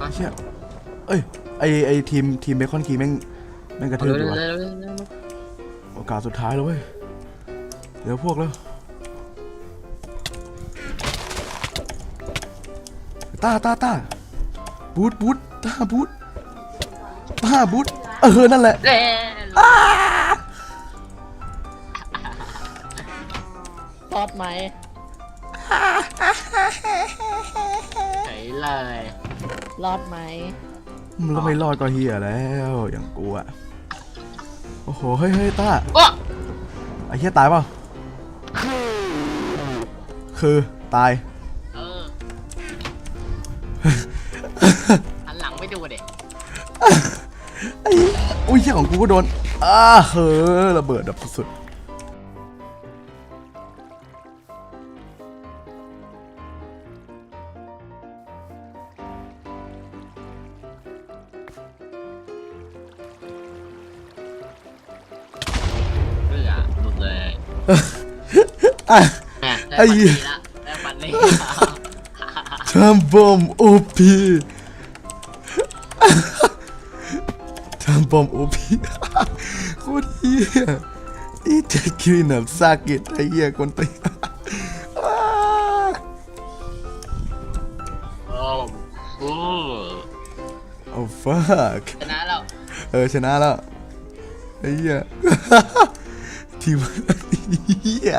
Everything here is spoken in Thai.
อะเชี่ยเอ้ยไอไอทีมทีมเบคอนคีแม่งแม่งกระเอาทืบเร็ดีววะเร็วเร็วเร็วโอกาสสุดท้ายแล้วเว้ยเดี๋ยวพวกแล้วตาตาตาบูทบูทตาบูทตาบูทเออนั่นแหละเร็วรอดไหมเฉยเลย รอดไหมมันก็ไม่รอดก็เฮียแล้วอย่างกูอะโอ้โหเฮ้ยเฮ้ยตาโอ้ไอ้เฮียตายเปล่าคือตายเออหันหลังไม่ดูเด็กไอ้อุ้ยเฮียของกูก็โดนอ้าเฮ้อระเบิดแบบสุด เรือหลุดเลยๆอะ แหม่ได้ไอ้ ปันเหี้นี้ยละได้ปันนี้ทำบอมโอพีทำบอมโอพีโคตรเฮียอีเจ็ดคิวหนับซากิไอ้เฮียคนตีอ้าโอ้โห โอ้ fuck ชนะแล้วเออชนะแล้วไอ้เหี้ย ทีมเหี้ย